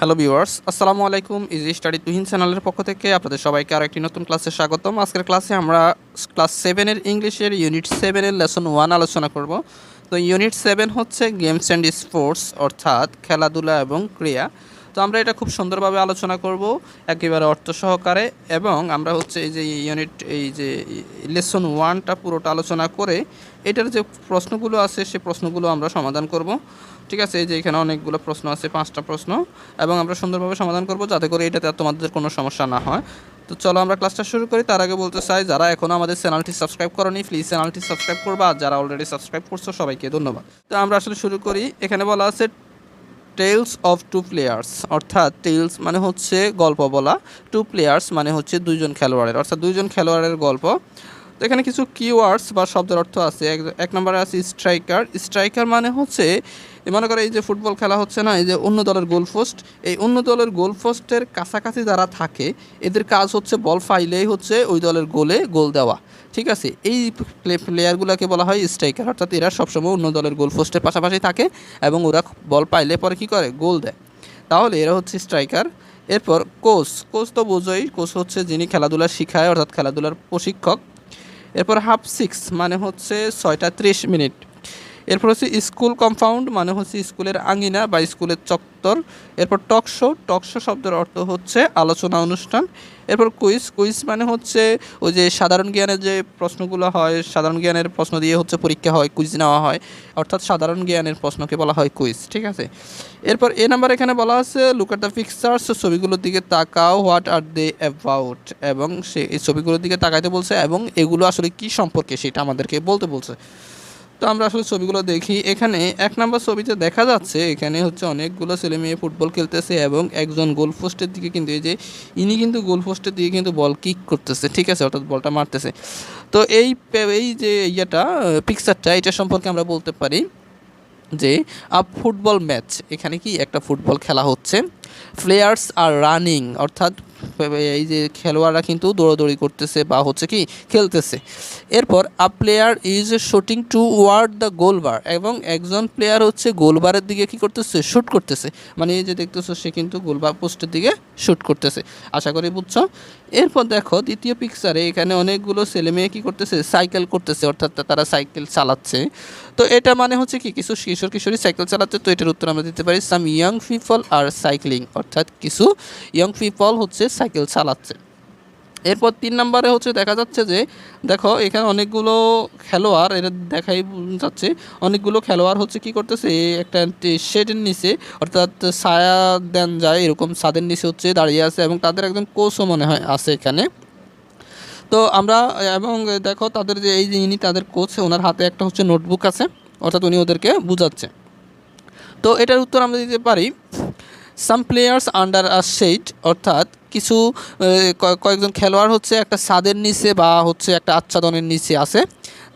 Hello viewers, আসসালামু আলাইকুম। Easy study Tuhin চ্যানেলের পক্ষ থেকে আপনাদের সবাইকে আরও একটি নতুন ক্লাসে স্বাগতম। আজকের ক্লাসে আমরা ক্লাস সেভেনের ইংলিশের ইউনিট সেভেনের লেসন ওয়ান আলোচনা করব। তো ইউনিট সেভেন হচ্ছে গেমস অ্যান্ড স্পোর্টস অর্থাৎ খেলাধুলা এবং ক্রিয়া তো আমরা এটা খুব সুন্দরভাবে আলোচনা করব একেবারে অর্থ সহকারে এবং আমরা হচ্ছে এই যে ইউনিট এই যে লেসন ওয়ানটা পুরোটা আলোচনা করে এটার যে প্রশ্নগুলো আছে সে প্রশ্নগুলো আমরা সমাধান করব। ঠিক আছে? এই যে এখানে অনেকগুলো প্রশ্ন আছে, পাঁচটা প্রশ্ন এবং আমরা সুন্দরভাবে সমাধান করব যাতে করে এটাতে তোমাদের কোনো সমস্যা না হয়। তো চলো আমরা ক্লাসটা শুরু করি। তার আগে বলতে চাই, যারা এখনও আমাদের চ্যানেলটি সাবস্ক্রাইব করনি প্লিজ চ্যানেলটি সাবস্ক্রাইব করবা। আর যারা অলরেডি সাবস্ক্রাইব করছ, সবাইকে ধন্যবাদ। তো আমরা আসলে শুরু করি। এখানে বলা আছে টেলস অফ টু প্লেয়ার্স অর্থাৎ টেলস মানে হচ্ছে গল্প বলা। টু প্লেয়ার্স মানে হচ্ছে দুইজন খেলোয়াড়ের, অর্থাৎ দুইজন খেলোয়াড়ের গল্প। তো এখানে কিছু কিওয়ার্ডস বা শব্দের অর্থ আছে। এক নম্বরে আছে স্ট্রাইকার স্ট্রাইকার মানে হচ্ছে মনে করো এই যে ফুটবল খেলা হচ্ছে না, এই যে অন্য দলের গোল পোস্ট এই অন্য দলের গোল পোস্টের কাছাকাছি যারা থাকে, এদের কাজ হচ্ছে বল ফাইলেই হচ্ছে ওই দলের গোলে গোল দেওয়া। ঠিক আছে? এই প্লেয়ারগুলোকে বলা হয় স্ট্রাইকার অর্থাৎ এরা সবসময় অন্য দলের গোল পোস্টের পাশাপাশি থাকে এবং ওরা বল পাইলে পরে কী করে? গোল দেয়। তাহলে এরা হচ্ছে স্ট্রাইকার এরপর কোচ কোচ তো বোঝোই কোচ হচ্ছে যিনি খেলাধুলা শিখায়, অর্থাৎ খেলাধুলার প্রশিক্ষক। এরপর হাফ সিক্স মানে হচ্ছে ছয়টা ত্রিশ মিনিট। এরপর হচ্ছে স্কুল কম্পাউন্ড মানে হচ্ছে স্কুলের আঙিনা বা স্কুলের চত্বর। এরপর টক শো টক শো শব্দের অর্থ হচ্ছে আলোচনা অনুষ্ঠান। এরপর কুইজ কুইজ মানে হচ্ছে ওই যে সাধারণ জ্ঞানের যে প্রশ্নগুলো হয়, সাধারণ জ্ঞানের প্রশ্ন দিয়ে হচ্ছে পরীক্ষা হয় কুইজ নেওয়া হয়। অর্থাৎ সাধারণ জ্ঞানের প্রশ্নকে বলা হয় কুইজ ঠিক আছে? এরপর এ নাম্বার এখানে বলা আছে লুক at the পিকচার্স ছবিগুলোর দিকে তাকাও হোয়াট আর দে অ্যাবাউট এবং সে এই ছবিগুলোর দিকে তাকাইতে বলছে, এবং এগুলো আসলে কি সম্পর্কে? সেটা আমাদেরকে বলতে বলছে। তো আমরা আসলে ছবিগুলো দেখি। এখানে এক নম্বর ছবিতে দেখা যাচ্ছে, এখানে হচ্ছে অনেকগুলো ছেলে মেয়ে ফুটবল খেলতেছে এবং একজন গোল পোস্টের দিকে কিন্তু এই যে, ইনি কিন্তু গোল পোস্টের দিকে কিন্তু বল কিক করতেছে, ঠিক আছে? অর্থাৎ বলটা মারতেছে। তো এই এই যে ইয়েটা পিকচারটা এটা সম্পর্কে আমরা বলতে পারি যে আ ফুটবল ম্যাচ, এখানে কি একটা ফুটবল খেলা হচ্ছে। প্লেয়ার্স আর রানিং অর্থাৎ, এই যে খেলোয়াড়রা কিন্তু দৌড়াদৌড়ি করতেছে বা হচ্ছে কি, খেলতেছে। এরপর a player is shooting toward the goal bar এবং একজন প্লেয়ার হচ্ছে গোলবারের দিকে কি করতেছে শ্যুট করতেছে। মানে এই যে দেখতেছো, সে কিন্তু গোলবার পোস্টের দিকে শ্যুট করতেছে। আশা করি বুঝছ? এরপর দেখো, দ্বিতীয় পিকচারে এখানে অনেকগুলো ছেলে মেয়ে কী করতেছে সাইকেল করতেছে, অর্থাৎ তারা সাইকেল চালাচ্ছে। তো এটা মানে হচ্ছে কি, কিছু কিশোর কিশোরী সাইকেল চালাচ্ছে, তো এটার উত্তর আমরা দিতে পারি some young people are cycling অর্থাৎ কিছু ইয়াং পিপল হচ্ছে সাইকেল চালাচ্ছে। এরপর তিন নম্বরে হচ্ছে দেখা যাচ্ছে যে, দেখো এখানে অনেকগুলো খেলোয়াড় এটা দেখাই যাচ্ছে, অনেকগুলো খেলোয়াড় হচ্ছে কি করতেছে, একটা শেডের নিচে, অর্থাৎ ছায়া দেন যায়, এরকম ছাদের নিচে হচ্ছে দাঁড়িয়ে আছে এবং তাদের একজন কোচও মনে হয় আছে এখানে। তো আমরা, এবং দেখো তাদের যে এই যিনি তাদের কোচ ওনার হাতে একটা হচ্ছে নোটবুক আছে, অর্থাৎ উনি ওদেরকে বুঝাচ্ছে। তো এটার উত্তর আমরা দিতে পারি some players under a shade অর্থাৎ কিছু কয়েকজন খেলোয়াড় হচ্ছে একটা ছাদের নিচে বা হচ্ছে একটা আচ্ছাদনের নিচে আছে।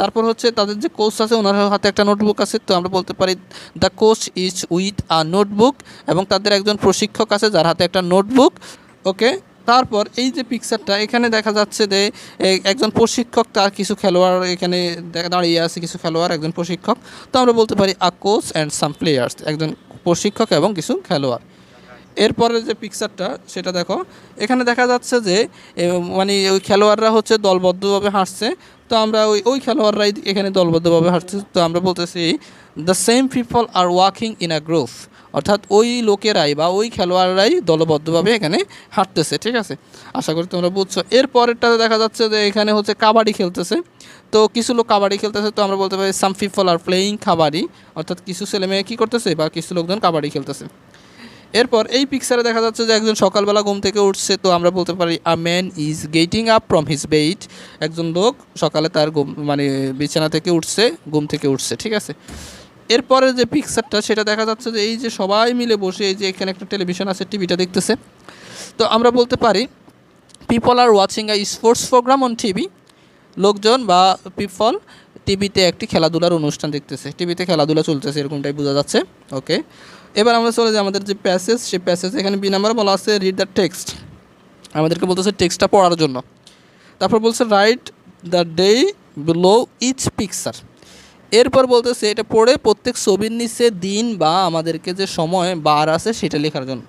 তারপর হচ্ছে তাদের যে কোচ আছে, ওনার হাতে একটা নোটবুক আছে। তো আমরা বলতে পারি the coach is with a notebook এবং তাদের একজন প্রশিক্ষক আছে, যার হাতে একটা নোটবুক ওকে তারপর এই যে পিকচারটা এখানে দেখা যাচ্ছে যে একজন প্রশিক্ষক তার কিছু খেলোয়াড় এখানে দাঁড়িয়ে আছে, কিছু খেলোয়াড়, একজন প্রশিক্ষক। তো আমরা বলতে পারি a coach and some players একজন প্রশিক্ষক এবং কিছু খেলোয়াড়। এরপরে যে পিকচারটা সেটা দেখো, এখানে দেখা যাচ্ছে যে মানে ওই খেলোয়াড়রা হচ্ছে দলবদ্ধভাবে হাঁটছে। তো আমরা ওই ওই খেলোয়াড়রাই এখানে দলবদ্ধভাবে হাঁটছে। তো আমরা বলতেছি the same people are walking in a group অর্থাৎ ওই লোকেরাই বা ওই খেলোয়াড়রাই দলবদ্ধভাবে এখানে হাঁটতেছে, ঠিক আছে? আশা করি তোমরা বুঝছ। এরপরেরটাতে দেখা যাচ্ছে যে এখানে হচ্ছে কাবাডি খেলতেছে। তো কিছু লোক কাবাডি খেলতেছে, তো আমরা বলতে পারি some people are playing kabaddi. অর্থাৎ কিছু ছেলে মেয়ে কী করতেছে বা কিছু লোকজন কাবাডি খেলতেছে। এরপর এই পিকচারে দেখা যাচ্ছে যে একজন সকালবেলা ঘুম থেকে উঠছে, তো আমরা বলতে পারি a man is getting up from his bed একজন লোক সকালে তার মানে বিছানা থেকে উঠছে, ঘুম থেকে উঠছে, ঠিক আছে? এরপরে যে পিকচারটা সেটা দেখা যাচ্ছে যে এই যে সবাই মিলে বসে এই যে এখানে একটা টেলিভিশন আছে টিভিটা দেখতেছে। তো আমরা বলতে পারি people are watching a sports programme on TV লোকজন বা পিপল টিভিতে একটি খেলাধুলার অনুষ্ঠান দেখতেছে। টিভিতে খেলাধুলা চলতেছে, এরকমটাই বোঝা যাচ্ছে। ওকে এবার আমরা চলে যাই আমাদের যে প্যাসেজ সেই প্যাসেজ এখানে বি নাম্বার বলা আছে রিড দ্য টেক্সট আমাদেরকে বলতেছে টেক্সটটা পড়ার জন্য। তারপর বলছে write the day below each picture এরপর বলতেছে, এটা পড়ে প্রত্যেক ছবির নিচে দিন বা আমাদেরকে যে সময়, বার আছে সেটা লেখার জন্য।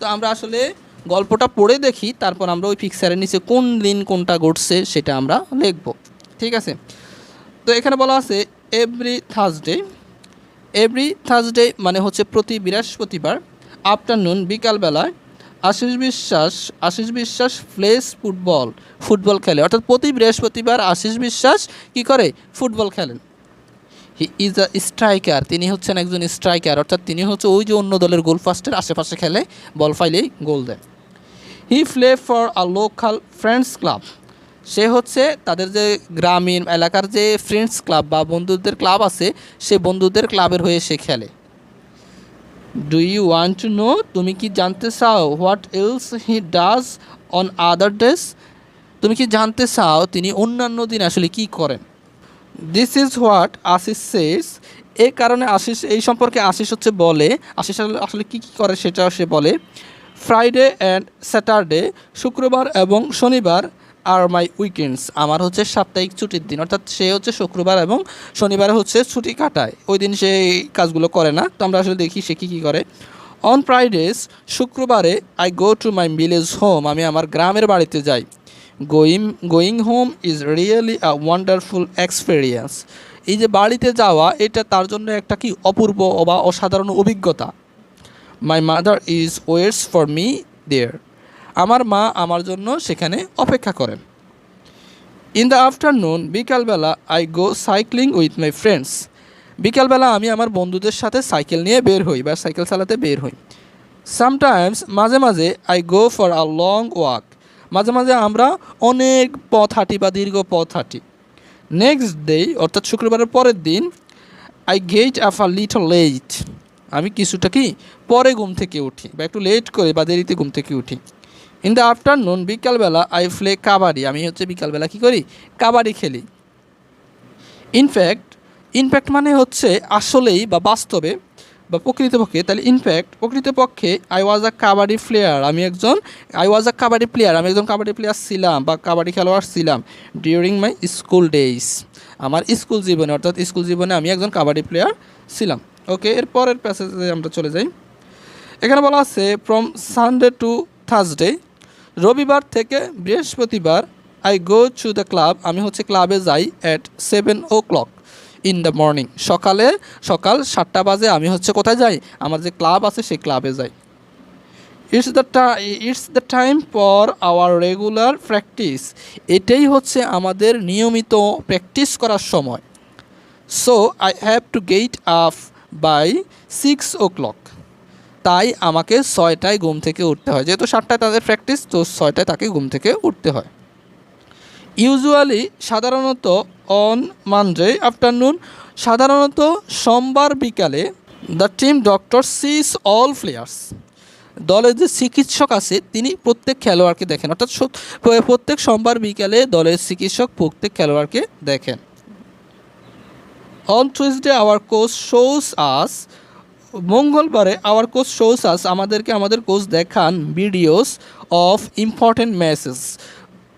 তো আমরা আসলে গল্পটা পড়ে দেখি, তারপর আমরা ওই পিকচারের নিচে কোন দিন কোনটা ঘটছে সেটা আমরা লিখব। ঠিক আছে? তো এখানে বলা আছে এভরি থার্সডে এভরি থার্সডে মানে হচ্ছে প্রতি বৃহস্পতিবার আফটারনুন বিকালবেলায় আশিস বিশ্বাস আশিস বিশ্বাস প্লেস ফুটবল ফুটবল খেলে। অর্থাৎ প্রতি বৃহস্পতিবার আশিস বিশ্বাস কি করে? ফুটবল খেলেন। হি ইজ আ স্ট্রাইকার তিনি হচ্ছেন একজন স্ট্রাইকার অর্থাৎ তিনি হচ্ছে ওই যে অন্য দলের গোল ফাস্টের আশেপাশে খেলে বল ফাইলেই গোল দেয়। He play for a local friends club সে হচ্ছে তাদের যে গ্রামীণ এলাকার যে ফ্রেন্ডস ক্লাব বা বন্ধুদের ক্লাব আছে, সে বন্ধুদের ক্লাবের হয়ে সে খেলে। Do you want to know তুমি কি জানতে চাও? What else he does on other days তুমি কি জানতে চাও? তিনি অন্যান্য দিন আসলে কি করেন? This is what Ashis says এই কারণে আশিস এই সম্পর্কে আশিস হচ্ছে বলে। আশিস আসলে- কী কী করে সেটাও সে বলে। ফ্রাইডে অ্যান্ড স্যাটারডে শুক্রবার এবং শনিবার আর মাই উইকেন্ডস আমার হচ্ছে সাপ্তাহিক ছুটির দিন। অর্থাৎ সে হচ্ছে শুক্রবার এবং শনিবারে হচ্ছে ছুটি কাটায়। ওই দিন সে কাজগুলো করে না। তো আমরা আসলে দেখি সে কী কী করে। অন ফ্রাইডেস শুক্রবারে I go to my village home আমি আমার গ্রামের বাড়িতে যাই। Going going home is really a wonderful experience এই যে বাড়িতে যাওয়া, এটা তার জন্য একটা কি অপূর্ব বা অসাধারণ অভিজ্ঞতা। My mother is waits for me there আমার মা আমার জন্য সেখানে অপেক্ষা করেন। ইন দ্য আফটারনুন বিকালবেলা I go cycling with my friends বিকালবেলা আমি আমার বন্ধুদের সাথে সাইকেল নিয়ে বের হই বা সাইকেল চালাতে বের হই। সামটাইমস মাঝে মাঝে I go for a long walk মাঝে মাঝে আমরা অনেক পথ হাঁটি বা দীর্ঘ পথ হাঁটি। নেক্সট ডে অর্থাৎ শুক্রবারের পরের দিন আই গেট আফ আ লিটল লেট আমি কিছুটা কি? পরে ঘুম থেকে উঠি বা একটু লেট করে বা দেরিতে ঘুম থেকে উঠি। ইন দ্য আফটারনুন বিকালবেলা আই প্লে কাবাডি। আমি হচ্ছে বিকালবেলা কী করি? কাবাডি খেলি। ইনফ্যাক্ট ইনফ্যাক্ট মানে হচ্ছে আসলেই বা বাস্তবে বা প্রকৃতপক্ষে, তাহলে ইনফ্যাক্ট প্রকৃতপক্ষে I was a kabaddi player আমি একজন I was a kabaddi player আমি একজন কাবাডি প্লেয়ার ছিলাম বা কাবাডি খেলোয়াড় ছিলাম ডিউরিং মাই স্কুল ডেইস আমার স্কুল জীবনে, অর্থাৎ স্কুল জীবনে আমি একজন কাবাডি প্লেয়ার ছিলাম। ওকে এর পরের প্যাসেজে আমরা চলে যাই। এখানে বলা আছে ফ্রম সানডে টু থার্সডে রবিবার থেকে বৃহস্পতিবার I go to the club আমি হচ্ছে ক্লাবে যাই at seven o'clock in the morning সকালে, সকাল সাতটা বাজে আমি হচ্ছে কোথায় যাই? আমার যে ক্লাব আছে সেই ক্লাবে যাই। It's the it's the time for our regular practice এটাই হচ্ছে আমাদের নিয়মিত প্র্যাকটিস করার সময়। So I have to get up by six o'clock তাই আমাকে ছয়টায় ঘুম থেকে উঠতে হয়। যেহেতু সাতটায় তাদের প্র্যাকটিস তো ছয়টায় তাকে ঘুম থেকে উঠতে হয়। ইউজুয়ালি সাধারণত অন মানডে আফটারনুন, সাধারণত সোমবার বিকালে the team doctor sees all players. দলের যে চিকিৎসক আছে, তিনি প্রত্যেক খেলোয়াড়কে দেখেন। অর্থাৎ প্রত্যেক সোমবার বিকালে দলের চিকিৎসক প্রত্যেক খেলোয়াড়কে দেখেন। On Tuesday our coach shows us মঙ্গলবারে আওয়ার কোচ শোস আস আমাদেরকে আমাদের কোচ দেখান ভিডিওস অফ ইম্পর্টেন্ট ম্যাচেস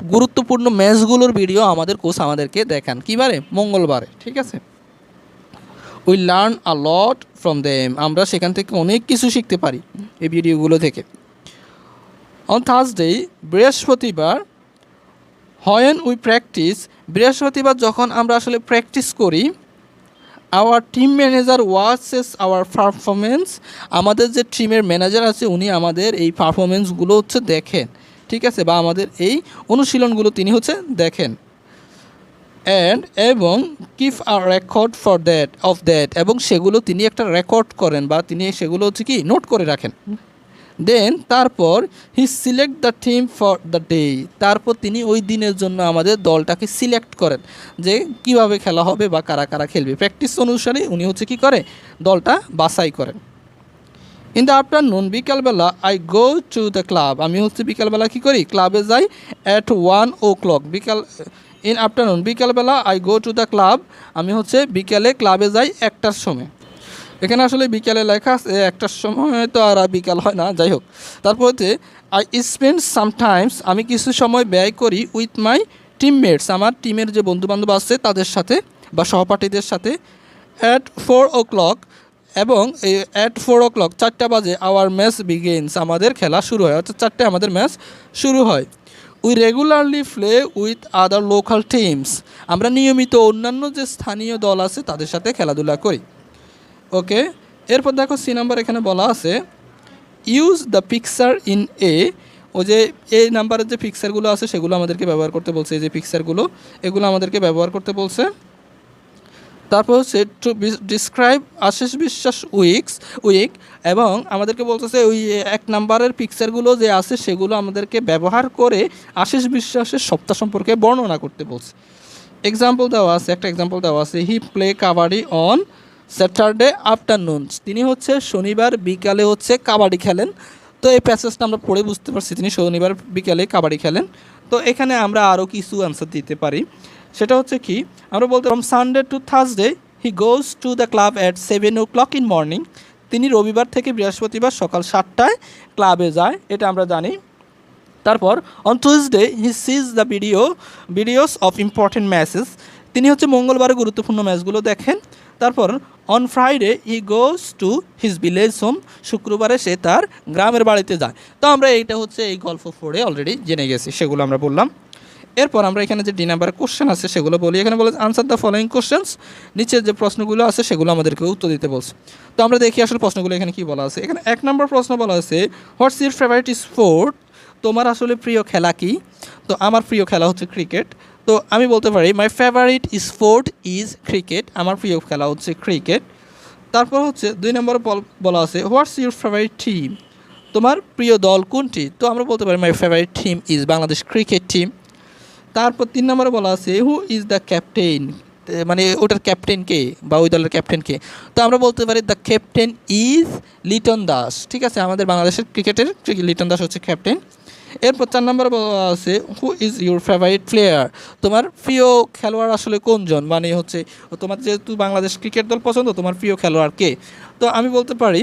গুরুত্বপূর্ণ ম্যাচগুলোর ভিডিও আমাদের কোচ আমাদেরকে দেখান। কীবারে মঙ্গলবারে, ঠিক আছে? We learn a lot from them আমরা সেখান থেকে অনেক কিছু শিখতে পারি এই ভিডিওগুলো থেকে। অন থার্সডে বৃহস্পতিবার হয়েন উই প্র্যাকটিস বৃহস্পতিবার যখন আমরা আসলে প্র্যাকটিস করি our team manager watches our performance আমাদের যে টিমের ম্যানেজার আছে, উনি আমাদের এই পারফরমেন্সগুলো হচ্ছে দেখেন। ঠিক আছে, বা আমাদের এই অনুশীলনগুলো তিনি হচ্ছে দেখেন। অ্যান্ড এবং keep a record for that of that এবং সেগুলো তিনি একটা রেকর্ড করেন, বা তিনি সেগুলো হচ্ছে কি নোট করে রাখেন। দেন তারপর he select the team for the day তারপর তিনি ওই দিনের জন্য আমাদের দলটাকে সিলেক্ট করেন, যে কীভাবে খেলা হবে বা কারা কারা খেলবে। প্র্যাকটিস অনুসারে উনি হচ্ছে কি করে, দলটা বাছাই করেন। ইন দ্য আফটারনুন বিকালবেলা I go to the club আমি হচ্ছে বিকালবেলা কী করি? ক্লাবে যাই অ্যাট ওয়ান ও ক্লক বিকাল ইন আফটারনুন বিকালবেলা I go to the club আমি হচ্ছে বিকালে ক্লাবে যাই একটার সময়। এখানে আসলে বিকালে লেখা আছে, একটার সময় তো আর বিকাল হয় না, যাই হোক। তারপর হচ্ছে আই স্পেন্ড সামটাইমস আমি কিছু সময় ব্যয় করি উইথ মাই টিমমেটস আমার টিমের যে বন্ধুবান্ধব আছে তাদের সাথে বা সহপাঠীদের সাথে অ্যাট ফোর ও ক্লক এবং অ্যাট ফোর ও ক্লক চারটা বাজে আওয়ার ম্যাচ বিগেন্স আমাদের খেলা শুরু হয়, অর্থাৎ চারটে আমাদের ম্যাচ শুরু হয়। We regularly play with other local teams আমরা নিয়মিত অন্যান্য যে স্থানীয় দল আছে, তাদের সাথে খেলাধুলা করি। ওকে এরপর দেখো সি নাম্বার এখানে বলা আছে। ইউজ দ্য পিকচার ইন এ ও যে এই নাম্বারের যে পিকচারগুলো আছে, সেগুলো আমাদেরকে ব্যবহার করতে বলছে। এই যে পিকচারগুলো এগুলো আমাদেরকে ব্যবহার করতে বলছে। তারপর হচ্ছে টু ডিসক্রাইব আশিস বিশ্বাস উইকস উইক এবং আমাদেরকে বলতেছে ওই এক নাম্বারের পিকচারগুলো যে আছে সেগুলো আমাদেরকে ব্যবহার করে আশিস বিশ্বাসের সপ্তাহ সম্পর্কে বর্ণনা করতে বলছে। এক্সাম্পল দেওয়া আছে, একটা এক্সাম্পল দেওয়া আছে। He play kabaddi on Saturday afternoon তিনি হচ্ছে শনিবার বিকালে হচ্ছে কাবাডি খেলেন। তো এই প্যাসেজটা আমরা পড়ে বুঝতে পারছি, তিনি শনিবার বিকালে কাবাডি খেলেন। তো এখানে আমরা আরও কিছু অ্যান্সার দিতে পারি। সেটা হচ্ছে কি আমরা বলতে from Sunday to Thursday he goes to the club at seven o'clock in morning তিনি রবিবার থেকে বৃহস্পতিবার সকাল সাতটায় ক্লাবে যায়, এটা আমরা জানি। তারপর on Tuesday he sees the video videos of important matches তিনি হচ্ছে মঙ্গলবারে গুরুত্বপূর্ণ ম্যাচগুলো দেখেন। তারপর on Friday he goes to his village home শুক্রবারে সে তার গ্রামের বাড়িতে যায়। তো আমরা এইটা হচ্ছে এই গল্প পড়ে অলরেডি জেনে গেছি, সেগুলো আমরা বললাম। এরপর আমরা এখানে যে ডি নাম্বার কোশ্চেন আছে, সেগুলো বলি। এখানে বলে আনসার দ্য ফলোয়িং কোশ্চেন্স নিচের যে প্রশ্নগুলো আছে, সেগুলো আমাদেরকে উত্তর দিতে বলছে। তো আমরা দেখি আসলে প্রশ্নগুলো এখানে কি বলা আছে। এখানে এক নম্বর প্রশ্ন বলা আছে হোয়াটস ইউর ফেভারিট স্পোর্ট তোমার আসলে প্রিয় খেলা কি? তো আমার প্রিয় খেলা হচ্ছে ক্রিকেট তো আমি বলতে পারি my favourite sport is cricket আমার প্রিয় খেলা হচ্ছে ক্রিকেট তারপর হচ্ছে দুই নম্বর বলা আছে হোয়াটস ইউর ফেভারিট টিম তোমার প্রিয় দল কোনটি? তো আমরা বলতে পারি my favourite team is Bangladesh cricket team তারপর তিন নম্বরে বলা আছে হু ইজ দ্য ক্যাপ্টেন মানে ওটার ক্যাপ্টেন কে বা ওই দলের ক্যাপ্টেন কে। তো আমরা বলতে পারি the captain is Liton Das ঠিক আছে, আমাদের বাংলাদেশের ক্রিকেটের লিটন দাস হচ্ছে ক্যাপ্টেন এরপর চার নম্বরে বলা আছে who is your favourite player তোমার প্রিয় খেলোয়াড় আসলে কোনজন? মানে হচ্ছে, তোমার যেহেতু বাংলাদেশ ক্রিকেট দল পছন্দ, তোমার প্রিয় খেলোয়াড় কে? তো আমি বলতে পারি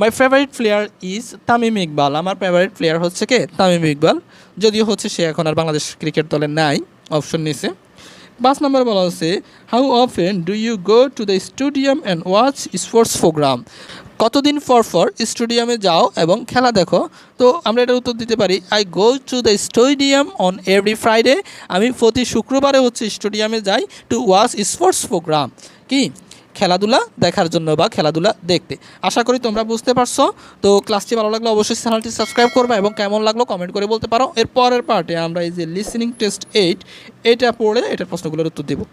my favourite player is Tamim Iqbal আমার ফেভারিট প্লেয়ার হচ্ছে কে? তামিম ইকবাল যদিও হচ্ছে সে এখন আর বাংলাদেশ ক্রিকেট দলে নাই অপশন নিছে। পাঁচ নম্বর বলা হচ্ছে how often do you go to the stadium and watch sports programme কতদিন পর পর স্টেডিয়ামে যাও এবং খেলা দেখো? তো আমরা এটার উত্তর দিতে পারি I go to the stadium on every Friday আমি প্রতি শুক্রবারে হচ্ছে স্টেডিয়ামে যাই টু ওয়াচ স্পোর্টস প্রোগ্রাম কি? খেলাধুলা দেখার জন্য বা খেলাধুলা দেখতে। আশা করি তোমরা বুঝতে পারছ। তো ক্লাসটি ভালো লাগলে অবশ্যই চ্যানেলটি সাবস্ক্রাইব করবে এবং কেমন লাগল কমেন্ট করে বলতে পারো। এর পরের পার্টে আমরা এই যে লিসেনিং টেস্ট এইট এটা পড়ে এটার প্রশ্নগুলোর উত্তর দেবো।